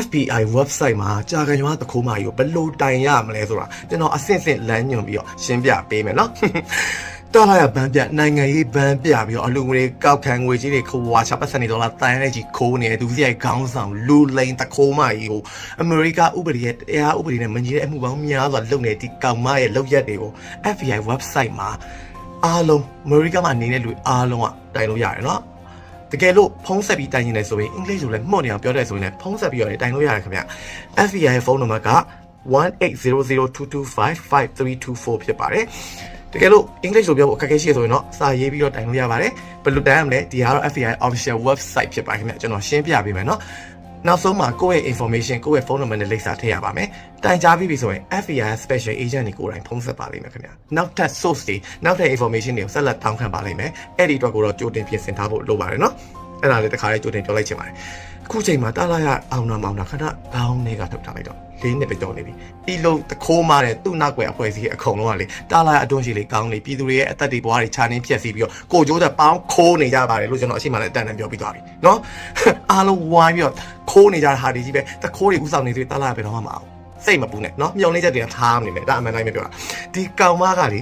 FBI website မှာကြာခံရွာတခိုးမကြီးကိုဘယ်လိုတိုင်ရမလဲဆိုတာကျွန်တော်အဆင့်ဆင့်လမ်းညွှန်ပြီးတော့ရှင်းပြပေးမယ်နော်တော်လာရဘန်းပြနိုင်ငံရေးဘန်းပြပြီးတော့အလူငွေကောက်ခံငွေကြီးတွေခွာချပတ်စံနေဒေါ်လာတန်တဲ့ကြီးခိုးနေတဲ့သူစီရဲ့ခေါင်းဆောင်လူလိန်တခိုးမကြီးကိုအမေရိကဥပဒေရဲ့တရားဥပဒေနဲ့မညီတဲ့အမှုပေါင်းများစွာလုပ်နေဒီကောင်မရဲ့လုပ်ရက်တွေကို FBI website မှာအားလုံးအမေရိကမှာနေတဲ့လူအားလုံးကတိုင်လို့ရတယ်နော် တကယ်လို့ဖုံးဆက်ပြီးတိုင်နေတယ်ဆိုရင်အင်္ဂလိပ်လိုလည်းမှုတ်နေအောင်ပြောတယ်ဆိုရင်လည်းဖုံးဆက်ပြီးတော့လည်းတိုင်လို့ရတယ်ခင်ဗျ FBI ရဲ့ဖုန်းနံပါတ်က18002255324ဖြစ်ပါတယ်တကယ်လို့အင်္ဂလိပ်လိုပြောဖို့အခက်အခဲရှိရဆိုရင်တော့စာရေးပြီးတော့တိုင်လို့ရပါတယ်ဘယ်လိုတိုင်ရမလဲဒီကတော့ FBI official website ဖြစ်ပါတယ်ခင်ဗျကျွန်တော်ရှင်းပြပေးမယ်နော် နောက်ဆုံးမှာကိုယ့်ရဲ့ information ကိုယ့်ရဲ့ဖုန်းနံပါတ်နဲ့လိပ်စာထည့်ရပါမယ်။တိုင်ကြားပြီးပြီဆိုရင် FBI special agent တွေကိုယ်တိုင်ဖုန်းဆက်ပါလိမ့်မယ်ခင်ဗျ။နောက်ထပ် source တွေနောက်ထပ် information တွေကိုဆက်လက်တောင်းခံပါလိမ့်မယ်။အဲ့ဒီအတွက်ကိုတော့ကြိုတင်ပြင်ဆင်ထားဖို့လိုပါတယ်နော်။အဲ့ဒါလေးတခါလေးကြိုတင်ပြောလိုက်ချင်ပါတယ်။အ ခုချိန်မှာတာလာရအောင်နာမောင်နာခဏခေါင်းထဲကထုတ်ထားလိုက်တော့လေးနှစ်ပဲကြော်နေပြီ။ဒီလိုတခိုးမာတဲ့သူ့နောက်ွယ်အဖွဲ့အစည်းအကုန်လုံးကလေတာလာရအတွန်းရှိလေကောင်းလေပြည်သူတွေရဲ့အသက်တွေဘဝတွေခြာနှင်းဖြက်စီးပြီးတော့ကိုကြိုးတဲ့ပေါင်းခိုးနေကြပါတယ်လို့ကျွန်တော်အရှိမလည်းအတန်တန်ပြောပြီးသွားပြီ။နော်။အားလုံးဝိုင်းပြီးတော့ခိုးနေကြတဲ့ဟာတွေကြီးပဲတခိုးတွေဥဆောင်နေသေးတာလာရပဲတော့မှမအောင်။စိတ်မပူနဲ့နော်မျောလင်းချက်တွေကထားမနေနဲ့ဒါအမှန်တိုင်းပဲပြောတာဒီကောင်မကလေ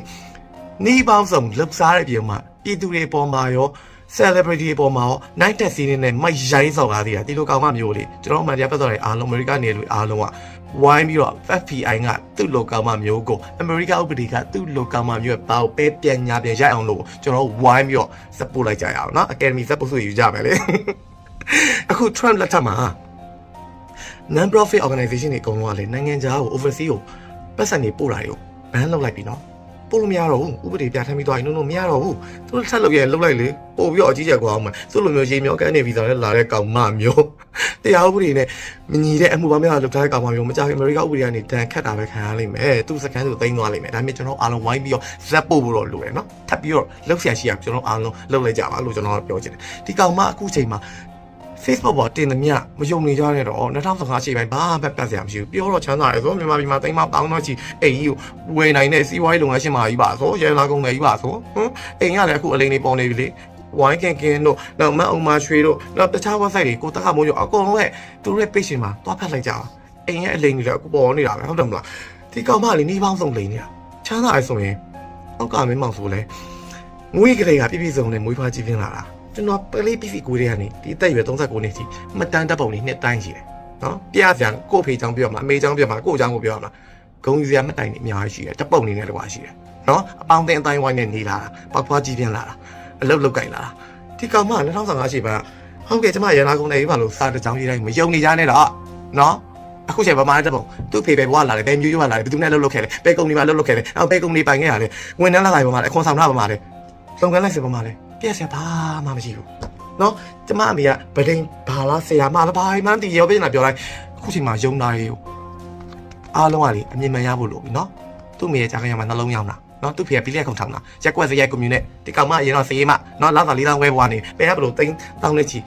နှီးပေါင်းစုံလှုပ်ရှားတဲ့ပြုံမှာပြည်သူတွေပေါ်မှာရော celebrity တွေပေါ်မှာရော night test scene နဲ့မိုက်ရိုင်းဆောင်ကားသေးတာဒီလိုကောင်မမျိုးလေကျွန်တော်မှတရားပတ်တော်တဲ့အားလုံးအမေရိကနေလူအားလုံးကဝိုင်းပြီးတော့ FBI ကသူ့လိုကောင်မမျိုးကိုအမေရိကဥပဒေကသူ့လိုကောင်မမျိုးရဲ့ဘာကိုပဲပြန်ညာပြန်ရိုက်အောင်လို့ကျွန်တော်ဝိုင်းပြီးတော့စပို့လိုက်ကြရအောင်နော် Academy စပို့ဆိုယူကြမယ်လေအခု Trump လက်ထက်မှာ non profit organization တွေအကုန်လုံးကလေနိုင်ငံခြားကို overseas ကိုပတ်စံနေပို့တာတွေကို ban လုပ်လိုက်ပြီနော် ပို့လို့မရတော့ဘူးဥပဒေပြဋ္ဌာန်းပြီးသွားရင်လုံးလုံးမရတော့ဘူးသူတို့ဆက်လုပ်ရင်လုပ်လိုက်လေပို့ပြီးတော့အကြီးကျယ်ကွာအောင်မယ်သူလိုမျိုးရေမြောကန်းနေပြီးသားလဲလာတဲ့ကောင်မမျိုးတရားဥပဒေနဲ့မညီတဲ့အမှုပေါင်းများလုပ်ထားတဲ့ကောင်မမျိုးမကြခင်အမေရိကဥပဒေကနေဒဏ်ခတ်တာပဲခံရလိမ့်မယ်သူစကန်သူသိမ်းသွားလိမ့်မယ်ဒါပေမဲ့ကျွန်တော်အားလုံးဝိုင်းပြီးတော့ဇက်ပို့ဖို့တော့လိုတယ်နော်ထပ်ပြီးတော့လှုပ်ရှားရှိရကျွန်တော်အားလုံးလှုပ်လိုက်ကြပါလို့ကျွန်တော်ပြောချင်တယ်ဒီကောင်မအခုချိန်မှာ Facebook ပေါ်တင်သမျှမယုံနေကြတဲ့တော့2015အချိန်ပိုင်းဘာမှပြတ်စရာမရှိဘူးပြောတော့ချမ်းသာတယ်ဆိုမြန်မာပြည်မှာတိမ်မပေါင်းတော့ချီအိမ်ကြီးကိုဝယ်နိုင်တဲ့စီးပွားရေးလုပ်ငန်းရှင်မာကြီးပါဆိုရဲလာကုန်တယ်ကြီးပါဆိုဟမ်အိမ်ကလည်းအခုအလိန်လေးပေါ်နေပြီလေဝိုင်းကန်ကင်တို့နောက်မအောင်မရွှေတို့နောက်တခြား website တွေကိုတခါမိုးရအကုန်လုံးရဲ့သူတို့ရဲ့ page ရှင်မှာတွားဖတ်လိုက်ကြပါအိမ်ရဲ့အလိန်တွေလည်းအခုပေါ်နေတာပဲဟုတ်တယ်မလားဒီကောင်မလေးနှီးပေါင်းစုံလိန်နေတာချမ်းသာရဆိုရင်အောက်ကမင်းမောင်ဆိုလဲငွေကလေးကပြည့်ပြည့်စုံနဲ့မွေးဖွားကြည့်ပြင်းလာတာ ကျွန်တော်ပလေးပစ္စည်းကိုတွေကနေဒီအသက်အရွယ်39နှစ်ကြီးမတန်တက်ပုံလေးနှစ်တိုင်းရှိတယ်နော်ပြစရာကို့ဖေချောင်းပြောမှာအမေချောင်းပြောမှာကို့ချောင်းကိုပြောမှာဂုံစရာမတိုင်နေအများကြီးရှိတယ်တပုံနေနဲ့တကွာရှိတယ်နော်အပေါင်းတင်အတိုင်းဝိုင်းနဲ့နေလာတာပေါက်ဖွားကြည့်ပြင်းလာတာအလုတ်လုတ်ကြိုင်လာတာဒီကောင်မ2015ရှိပါဟုတ်ကဲ့ကျမရနာကုန်နေပြီပါလို့စာတစ်ကြောင်းရေးတိုင်းမယုံနေကြနဲ့တော့နော်အခုချိန်ဗမာတက်ပုံသူ့ဖေပဲဘွားလာတယ်ဘယ်မျိုးရွာလာတယ်ဘယ်သူနဲ့လှုပ်လှုပ်ခဲ့လဲဘယ်ကုမ္ပဏီမှာလှုပ်လှုပ်ခဲ့လဲအော်ဘယ်ကုမ္ပဏီပိုင်ခဲ့ရလဲဝန်ထမ်းလာတိုင်းဗမာလဲအခွန်ဆောင်ထားဗမာလဲလုပ်ငန်းလိုက်စဗမာလဲ ပြက်စရာဘာမှမရှိဘူးနော်ကျမအမေကဗဒိန်ဘာလားဆရာမလားဘာမှမသိရောပြင်လာပြောလိုက်အခုချိန်မှာယုံတာရေကိုအားလုံးကလေအမြင်မှန်ရဖို့လိုပြီနော်သူ့အမေရဲ့ကြားခံရမှာနှလုံးရောင်းတာနော်သူ့ဖေကပီလက်ခုံထောင်တာရက်ကွက်စရိုက်ကွန်မြူနဲ့ဒီကောင်မအရင်တော့စေးမနော်လောက်တာလေးတောင်းဝဲဘွားနေဘယ်ကဘလို့တိန်းတောင်းနေချီ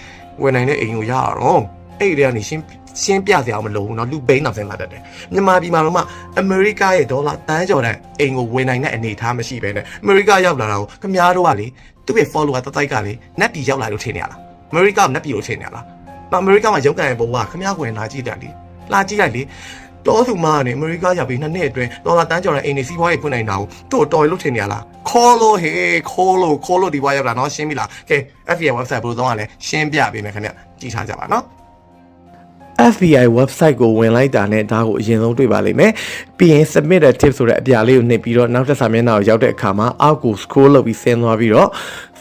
ဝယ်နိုင်တဲ့အိမ်ကိုရတော့အဲ့ဒီကနေရှင်းရှင်းပြစရာမလိုဘူးเนาะလူဘိန်းနောက်ဆင်းလာတတ်တယ်မြန်မာပြည်မှာတော့မှအမေရိကရဲ့ဒေါ်လာတန်းကျော်တဲ့အိမ်ကိုဝယ်နိုင်တဲ့အနေအထားမရှိဘဲနဲ့အမေရိကရောက်လာတာကိုခမားတို့ကလေ သူ့ရဲ့ follower တတိုက်ကလေနက်ပြည်ရောက်လာလို့ထင်နေရလားအမေရိကနက်ပြည်လို့ထင်နေရလားနော်အမေရိကမှာရုပ်ကန်ရဲ့ဘဝခမားဝင်လာကြည့်တယ်လေလာကြည့်လိုက်လေတော်သူမကနေအမေရိကရောက်ပြီးနှစ်နှစ်အတွင်းဒေါ်လာတန်းကျော်တဲ့အိမ်တွေစီးပွားရေးဖွင့်နိုင်တာကိုသူ့တော်ရလို့ထင်နေရလားခေါ်လို့ဟေးခေါ်လို့ခေါ်လို့ဒီဘွားရောက်လာနော်ရှင်းပြီလားကဲ FBA website ဘယ်လိုသုံးရလဲရှင်းပြပေးမယ်ခင်ဗျကြည့်ထားကြပါနော် FBI website ကိုဝင်လိုက်တာနဲ့ဒါကိုအရင်ဆုံးတွေ့ပါလိမ့်မယ်။ပြီးရင် submit a tip ဆိုတဲ့အပြာလေးကိုနှိပ်ပြီးတော့နောက်တစ်စာမျက်နှာကိုရောက်တဲ့အခါမှာအောက်ကို scroll လုပ်ပြီးဆင်းသွားပြီးတော့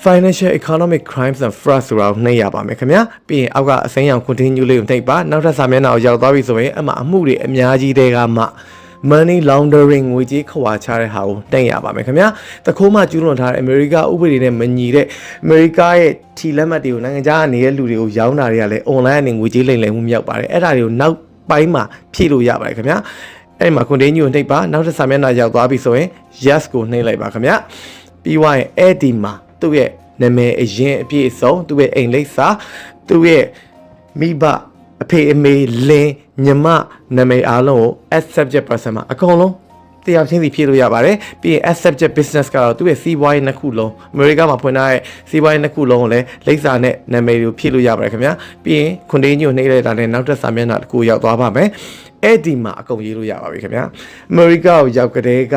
financial economic crimes and fraud ဆိုတာကိုနှိပ်ရပါမယ်ခင်ဗျာ။ပြီးရင်အောက်ကအစိမ်းရောင် continue လေးကိုနှိပ်ပါနောက်တစ်စာမျက်နှာကိုရောက်သွားပြီဆိုရင်အမှအမှုတွေအများကြီးတဲကမှ money laundering ငွေကြေးခွာချတဲ့ဟာကိုတင်ရပါမယ်ခင်ဗျာတခိုးမှကျူးလွန်ထားတဲ့အမေရိကဥပဒေနဲ့မညီတဲ့အမေရိကရဲ့ထီလက်မှတ်တွေကိုနိုင်ငံခြားကနေရဲ့လူတွေကိုရောင်းတာတွေကလည်း online အနေငွေကြေးလိမ်လည်မှုမြောက်ပါတယ်အဲ့ဒါတွေကိုနောက်ပိုင်းမှာဖြည့်လို့ရပါတယ်ခင်ဗျာအဲ့ဒီမှာ continue ကိုနှိပ်ပါနောက်တစ်စာမျက်နှာရောက်သွားပြီဆိုရင် yes ကိုနှိပ်လိုက်ပါခင်ဗျာပြီးွားရင်အဲ့ဒီမှာသူ့ရဲ့နာမည်အရင်အပြည့်အစုံသူ့ရဲ့အိမ်လိပ်စာသူ့ရဲ့မိဘ အဖေအမေလင်းညီမနာမည်အားလုံးကို as subject person မှာအကုန်လုံးတယောက်ချင်းစီဖြည့်လို့ရပါတယ်ပြီးရင် accepted business ကတော့သူ့ရဲ့စီးပွားရေးနှစ်ခုလုံးအမေရိကမှာဖွင့်ထားတဲ့စီးပွားရေးနှစ်ခုလုံးကိုလည်းလိပ်စာနဲ့နာမည်တွေကိုဖြည့်လို့ရပါတယ်ခင်ဗျာပြီးရင်ခွန်ဒေးညိုနှိမ့်လိုက်တာနဲ့နောက်ထပ်စာမျက်နှာတစ်ခုရောက်သွားပါမယ်အဲ့ဒီမှာအကုန်ရေးလို့ရပါပြီခင်ဗျာအမေရိကကိုရောက်ကြတဲ့က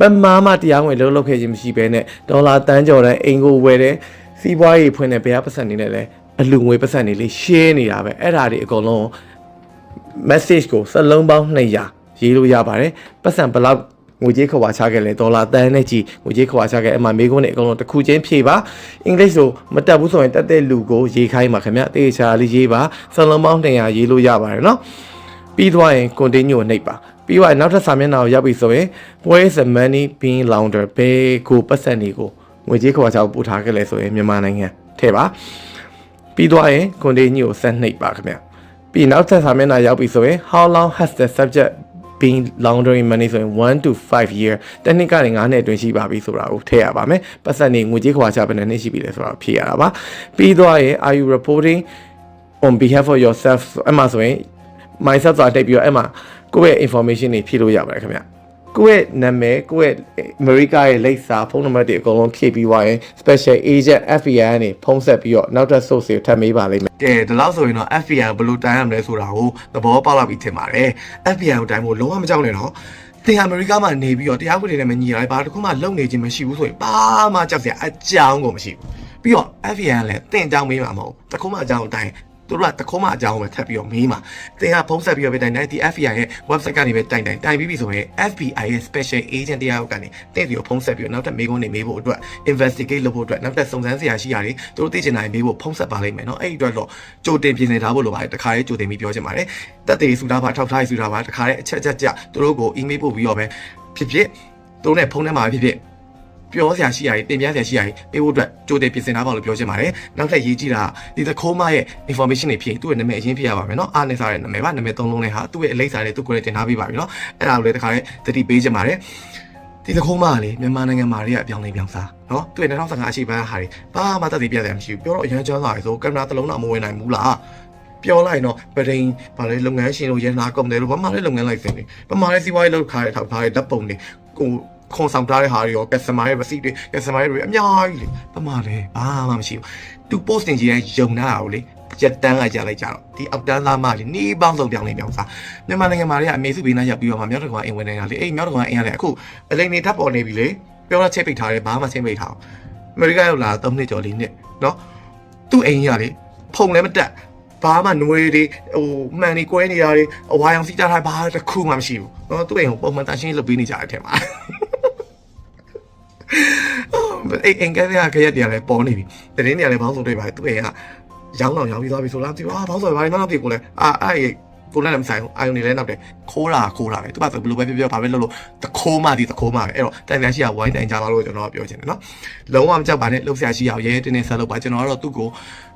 ပမာမတရားဝင်လှုပ်လှုပ်ခဲ့ခြင်းမရှိဘဲနဲ့ဒေါ်လာတန်းကျော်တဲ့အိမ်ကိုဝယ်တဲ့စီးပွားရေးဖွင့်တဲ့ဘယ်ဟာပတ်စံနေနဲ့လဲ အလူငွေပတ်စံနေလေး share နေတာပဲအဲ့ဒါတွေအကုန်လုံး message ကိုစလုံးပေါင်း200ရေးလို့ရပါတယ်ပတ်စံဘယ်လောက်ငွေကြေးခွာချခဲ့လဲဒေါ်လာတန်းနဲ့ကြီးငွေကြေးခွာချခဲ့အမှမေကုန်းနဲ့အကုန်လုံးတစ်ခုချင်းဖြည့်ပါအင်္ဂလိပ်ဆိုမတက်ဘူးဆိုရင်တက်တဲ့လူကိုရေးခိုင်းပါခင်ဗျတေချာလေးရေးပါစလုံးပေါင်း200ရေးလို့ရပါတယ်เนาะပြီးသွားရင် continue နှိပ်ပါပြီးတော့နောက်ထပ်စာမျက်နှာကိုရောက်ပြီဆိုရင် where is the money being laundered ဘယ်ကိုပတ်စံတွေကိုငွေကြေးခွာချကိုပို့ထားခဲ့လဲဆိုရင်မြန်မာနိုင်ငံထဲပါ ပြီးသွားရင် continue ကိုဆက်နှိပ်ပါခင်ဗျပြီးနောက်ထပ်စာမျက်နှာရောက်ပြီဆိုရင် how long has the subject been laundering money ဆိုရင်1 to 5 year တနည်းကနေ9နှစ်အတွင်းရှိပါပြီဆိုတာကိုထည့်ရပါမယ်ပတ်စံနေငွေကြေးခွာချဘယ်နှစ်နှစ်ရှိပြီလဲဆိုတာဖြည့်ရတာပါပြီးသွားရင် are you reporting on behalf of yourself အဲ့မှာဆိုရင် myself ဆိုတာတိတ်ပြီးတော့အဲ့မှာကိုယ့်ရဲ့ information တွေဖြည့်လို့ရပါတယ်ခင်ဗျ ကိုယ့်ရဲ့နာမည်ကိုယ့်ရဲ့ America ရဲ့လိပ်စာဖုန်းနံပါတ်တွေအကုန်လုံးဖြည့်ပြီးသွားရင် special agent FBI ကနေဖုန်းဆက်ပြီးတော့နောက်ထပ် source တွေထပ်မေးပါလိမ့်မယ်ကဲဒီလောက်ဆိုရင်တော့ FBI ဘယ်လိုတိုင်းရမလဲဆိုတာကိုသဘောပေါက်လာပြီထင်ပါတယ် FBI ကိုတိုင်းဖို့လုံးဝမကြောက်နဲ့တော့သင်အမေရိကမှာနေပြီးတော့တရားဥပဒေနဲ့မညီရဘာတစ်ခုမှလုံနေခြင်းမရှိဘူးဆိုရင်ဘာမှကြောက်စရာအကြောင်းကိုမရှိဘူးပြီးတော့ FBI ကလည်းသင်အကြောင်းမေးမှာမဟုတ်တစ်ခုမှအကြောင်းတိုင်း သူတို့ကတခုမှအကြောင်းပဲထပ်ပြီးတော့မေးမှာသင်ကဖုန်းဆက်ပြီးတော့ပဲတိုင်တိုင်းဒီ FBI ရဲ့ website ကနေပဲတိုင်တိုင်တိုင်ပြီးပြီဆိုရင် FBI ရဲ့ special agent တရားဥကနေတင့်စီကိုဖုန်းဆက်ပြီးတော့နောက်ထပ်မေးခွန်းတွေမေးဖို့အတွက် investigate လုပ်ဖို့အတွက်နောက်ထပ်စုံစမ်းစရာရှိရတယ်သူတို့သိချင်တာတွေမေးဖို့ဖုန်းဆက်ပါလိမ့်မယ်เนาะအဲ့ဒီအတွက်တော့ကြိုတင်ပြင်ဆင်ထားဖို့လိုပါတယ်တခါလေးကြိုတင်ပြီးပြောချင်ပါတယ်တက်တေးစုထားပါထောက်ထားရေးစုထားပါတခါလေးအချက်ချက်ကြသူတို့ကို email ပို့ပြီးတော့ပဲဖြစ်ဖြစ်သူတို့နဲ့ဖုန်းထဲမှာဖြစ်ဖြစ် ပြောစရာရှိရည်တင်ပြစရာရှိရည်ပေးဖို့အတွက်ကြိုတင်ပြင်ဆင်ထားပါလို့ပြောချင်ပါတယ်နောက်ထပ်ရေးကြည့်တာဒီသခိုးမရဲ့ information တွေဖြစ်သူ့ရဲ့နာမည်အရင်ဖြစ်ရပါမယ်เนาะအားနေစားတဲ့နာမည်ပါနာမည်သုံးလုံးနဲ့ဟာသူ့ရဲ့အလိပ်စာတွေသူ့ကိုယ်နဲ့တင်ထားပေးပါပြီเนาะအဲ့ဒါကိုလည်းတခါလေးသတိပေးချင်ပါတယ်ဒီသခိုးမကလေမြန်မာနိုင်ငံမှာတွေကအပြောင်းလဲပြောင်းစားเนาะသူ့ရဲ့2015အရှိပန်းဟာတွေဘာမှသက်သေပြတယ်မရှိဘူးပြောတော့အရန်ချမ်းသာရဆိုကင်မရာတစ်လုံးတော့မဝင်နိုင်ဘူးလားပြောလိုက်တော့ပဒိန်ဗာလေလုပ်ငန်းရှင်တို့ရန်နာကုန်တယ်လို့ဘာမှလည်းလုပ်ငန်းလိုက်စင်နေဘာမှလည်းစီးပွားရေးလုပ်ခါရထောက်ထားတဲ့ဓာတ်ပုံတွေကို ခွန်ဆောင်ထားတဲ့ဟာတွေရော customer ရဲ့ receipt တွေ customer တွေအများကြီးလေဘာမှလည်းဘာမှမရှိဘူးသူ post တင်ကြီးရဲ့ယုံနာတာကိုလေရက်တန်းကကြာလိုက်ကြတော့ဒီအောက်တန်းသားမလေးနေပေါင်းစုံပြောင်းနေပြောင်းစားမြန်မာနိုင်ငံမှာတွေကအမေစုဘေးနားရောက်ပြီးတော့မှမြောက်တကွာအိမ်ဝင်နေတာလေအေးမြောက်တကွာအိမ်ကလည်းအခုအလိန်နေထပ်ပေါ်နေပြီလေပြောတော့ချိတ်ပိတ်ထားတယ်ဘာမှချင်းပိတ်ထားအောင်အမေရိကရောက်လာ3နှစ်ကျော်လေးနှစ်နော်သူ့အိမ်ကြီးကလေဖုံလည်းမတက်ဘာမှနွေတွေဟိုမှန်နေကွဲနေတာတွေအဝါရောင်စီးကြတာဘာတစ်ခုမှမရှိဘူး။နော်သူ့အိမ်ကိုပုံမှန်တန်ရှင်းလုပ်ပေးနေကြတဲ့အထက်မှာ။ အိမ်အိမ်ကလေးကခရက်တရားလည်းပေါ်နေပြီ။တရင်တရားလည်းဘောင်းစုံတွေ့ပါသူ့အိမ်ကရောင်းတော့ရောင်းပြီးသွားပြီဆိုလားသူအာဘောင်းစုံဘာမှမဖြစ်ကိုလဲအာအဲ့ကိုလည်းမဆိုင်ဘူးအာယုန်နေလဲနောက်တယ်ခိုးတာခိုးတာပဲသူကဆိုဘယ်လိုပဲပြောပြောဘာပဲလုပ်လို့တခိုးမှဒီတခိုးမှပဲအဲ့တော့တိုင်ပြန်ရှိရဝိုင်းတိုင်ကြပါလို့ကျွန်တော်ပြောချင်တယ်နော်လုံးဝမကြောက်ပါနဲ့လှုပ်ရှားရှိအောင်ရဲရဲတင်းတင်းဆက်လုပ်ပါကျွန်တော်ကတော့သူ့ကို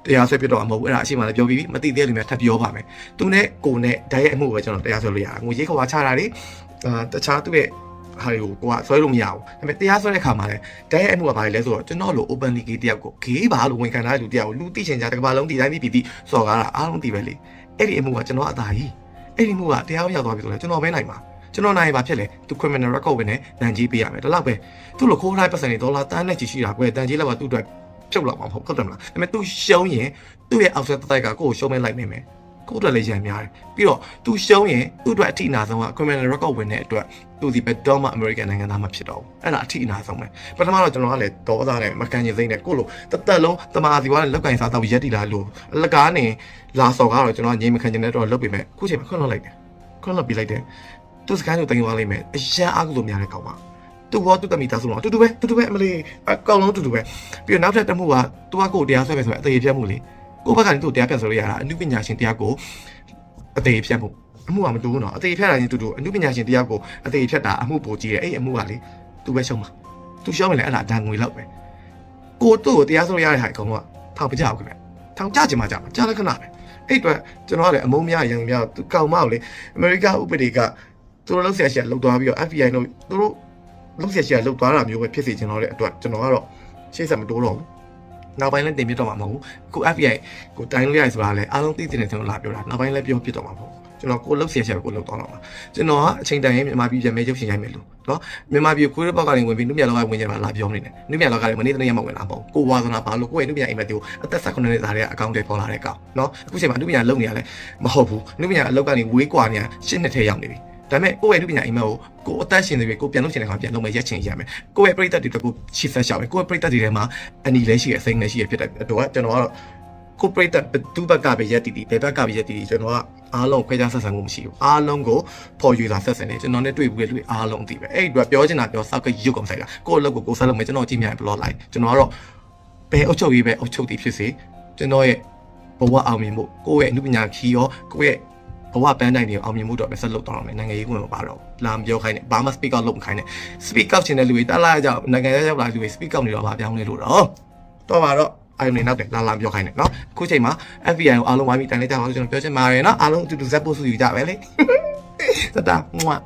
တရားဆွဲပြတော့မဟုတ်ဘူးအဲ့ဒါအရှိမှလည်းပြောပြီးပြီမသိသေးတဲ့လူများထပ်ပြောပါမယ်သူနဲ့ကိုနဲ့ဓာတ်ရဲ့အမှုပဲကျွန်တော်တရားဆွဲလို့ရတယ်ငွေကြီးခွာချတာလေအာတခြားသူ့ရဲ့ ဟာတွေကိုကိုကဆွဲလို့မရဘူးဒါပေမဲ့တရားဆွဲတဲ့ခါမှာလည်းဓာတ်ရဲ့အမှုကဘာလဲဆိုတော့ကျွန်တော်လို openly gay တယောက်ကို gay ပါလို့ဝန်ခံထားတဲ့လူတယောက်ကိုလူသိချင်ကြတကဘာလုံးဒီတိုင်းပြီးပြီးစော်ကားတာအားလုံးသိပဲလေအဲ့ဒီအမှုကကျွန်တော်အသာကြီးအဲ့ဒီမှုကတရားရောက်သွားပြီဆိုတော့ကျွန်တော်ပဲနိုင်မှာကျွန်တော်နိုင်ပါဖြစ်လေသူ criminal record ဝင်နဲ့တန်ကြီးပေးရမယ်ဒါတော့ပဲသူ့လိုခိုးလိုက်ပတ်စံတွေဒေါ်လာတန်းနဲ့ချီရှိတာကွယ်တန်ကြီးလောက်ကသူ့အတွက်ဖြုတ်လောက်မှာမဟုတ်ဟုတ်တယ်မလားဒါပေမဲ့သူရှုံးရင်သူ့ရဲ့အောက်ဆက်တိုက်ကကိုယ့်ကိုရှုံးမဲလိုက်နေမယ် ကိုယ့်အတွက်လည်းရံများတယ်ပြီးတော့သူရှုံးရင်သူ့အတွက်အထိအနာဆုံးက criminal record ဝင်တဲ့အတွက်သူဒီဘက်တော့မှ American နိုင်ငံသားမှဖြစ်တော့ဘူးအဲ့ဒါအထိအနာဆုံးပဲပထမတော့ကျွန်တော်ကလည်းဒေါသနဲ့မကန်ကျင်စိမ့်နဲ့ကိုလိုတသက်လုံးတမာစီဝါနဲ့လောက်ကင်စားတော့ရက်တီလာလို့အလကားနေလာစော်ကားတော့ကျွန်တော်ငြိမ်မခံကျင်တဲ့တော့လုတ်ပေမဲ့ခုချိန်မှာခွန့်လွှတ်လိုက်တယ်ခွန့်လွှတ်ပြလိုက်တယ်သူစကိုင်းကိုတင်သွားလိုက်မယ်အရန်အားကုလို့များတဲ့ကောင်ပါသူဘောသူတမီသားဆိုတော့တူတူပဲတူတူပဲအမလေးအကောင်လုံးတူတူပဲပြီးတော့နောက်ထပ်တစ်မှုကသူကကိုတရားဆွဲမယ်ဆိုရင်အသေးပြတ်မှုလေ ကိုဘက်ကနေသူ့တရားပြတ်ဆိုလို့ရတာအနုပညာရှင်တရားကိုအသေးဖြတ်မှုအမှုကမတူဘူးနော်အသေးဖြတ်တာချင်းတူတူအနုပညာရှင်တရားကိုအသေးဖြတ်တာအမှုပိုကြီးတယ်အဲ့အမှုကလေသူပဲရှုံးမှာသူရှုံးရင်လည်းအဲ့ဒါဒဏ်ငွေလောက်ပဲကိုသူ့ကိုတရားဆွဲရတဲ့ဟာအကောင်ကထောင်ပကြအောင်ခင်ဗျထောင်ကြချင်မှကြမှာကြားလက္ခဏာပဲအဲ့အတွက်ကျွန်တော်ကလည်းအမုန်းများရံများသူကောင်မကိုလေအမေရိကဥပဒေကသူတို့လောက်ဆရာရှိလောက်သွားပြီးတော့ FBI တို့သူတို့လောက်ဆရာရှိလောက်သွားတာမျိုးပဲဖြစ်စေချင်တော့တဲ့အတွက်ကျွန်တော်ကတော့ရှေ့ဆက်မတိုးတော့ဘူး နောက်ပိုင်းလည်းတင်ပြတော့မှာမဟုတ်ဘူးကို FBI ကိုတိုင်းလို့ရတယ်ဆိုတာလည်းအားလုံးသိတဲ့နေကျွန်တော်လာပြောတာနောက်ပိုင်းလည်းပြောပြတော့မှာမဟုတ်ဘူးကျွန်တော်ကိုလှုပ်ရှားချက်ကိုလှုပ်သွားတော့မှာကျွန်တော်ကအချိန်တန်ရင်မြန်မာပြည်ပြန်မဲ့ရုပ်ရှင်ရိုက်မယ်လို့နော်မြန်မာပြည်ကိုယ်ရပေါက်ကနေဝင်ပြီးနုမြလောကဝင်ကြမှာလာပြောနေတယ်နုမြလောကလည်းမနေ့တနေ့မှဝင်လာမဟုတ်ကိုဝါသနာပါလို့ကိုယ့်ရဲ့နုမြအိမ်မက်တွေကိုအသက်16နှစ်သားတွေကအကောင့်တွေပေါ်လာတဲ့ကောင်နော်အခုချိန်မှာနုမြလုံနေရလဲမဟုတ်ဘူးနုမြအလောက်ကနေဝေးကွာနေရရှစ်နှစ်ထဲရောက်နေပြီ ဒါပေမဲ့ကိုယ့်ရဲ့နုပညာအိမ်မက်ကိုကိုယ်အသက်ရှင်နေပြီကိုယ်ပြန်လုပ်ချင်တဲ့ခါပြန်လုပ်မယ်ရက်ချင်ရမယ်ကိုယ့်ရဲ့ပြိတ္တတွေတကူချစ်ဆက်ရှောက်မယ်ကိုယ့်ရဲ့ပြိတ္တတွေထဲမှာအနီလည်းရှိရအစိမ့်လည်းရှိရဖြစ်တဲ့အတွက်ကျွန်တော်ကတော့ကိုပရိသတ်ဘသူဘက်ကပဲရက်တီတီဘယ်ဘက်ကပဲရက်တီတီကျွန်တော်ကအားလုံးခွဲခြားဆက်ဆံမှုမရှိဘူးအားလုံးကိုပေါ်ယူတာဆက်ဆံတယ်ကျွန်တော်နဲ့တွေ့ဘူးလေတွေ့အားလုံးသိပဲအဲ့ဒီတော့ပြောချင်တာပြောစောက်ကရုပ်ကောင်ဆိုင်တာကိုယ့်အလုပ်ကိုကိုယ်ဆက်လုပ်မယ်ကျွန်တော်ကြည့်မြင်ဘလော့လိုက်ကျွန်တော်ကတော့ဘယ်အုပ်ချုပ်ရေးပဲအုပ်ချုပ်တည်ဖြစ်စေကျွန်တော်ရဲ့ဘဝအောင်မြင်မှုကိုယ့်ရဲ့အမှုပညာခီးရောကိုယ့်ရဲ့ ဘဝပန်းတိုင်းတွေအောင်မြင်မှုတော့ပဲဆက်လုပ်တော့မယ်နိုင်ငံရေးဝင်မပါတော့လာမပြောခိုင်းနဲ့ဘာမှ speak out လုပ်မခိုင်းနဲ့ speak out ချင်တဲ့လူတွေတလားကြောက်နိုင်ငံရေးရောက်လာလူတွေ speak out နေတော့ဗာပြောင်းလဲလို့တော့တော့ပါတော့အာယုန်နေနောက်တယ်လာလာပြောခိုင်းတယ်နော်အခုချိန်မှာ FBI ကိုအားလုံးဝိုင်းပြီးတိုင်လိုက်ကြပါလို့ကျွန်တော်ပြောချင်ပါတယ်နော်အားလုံးအတူတူဇက်ပို့စုယူကြပဲလေသတ္တမွတ်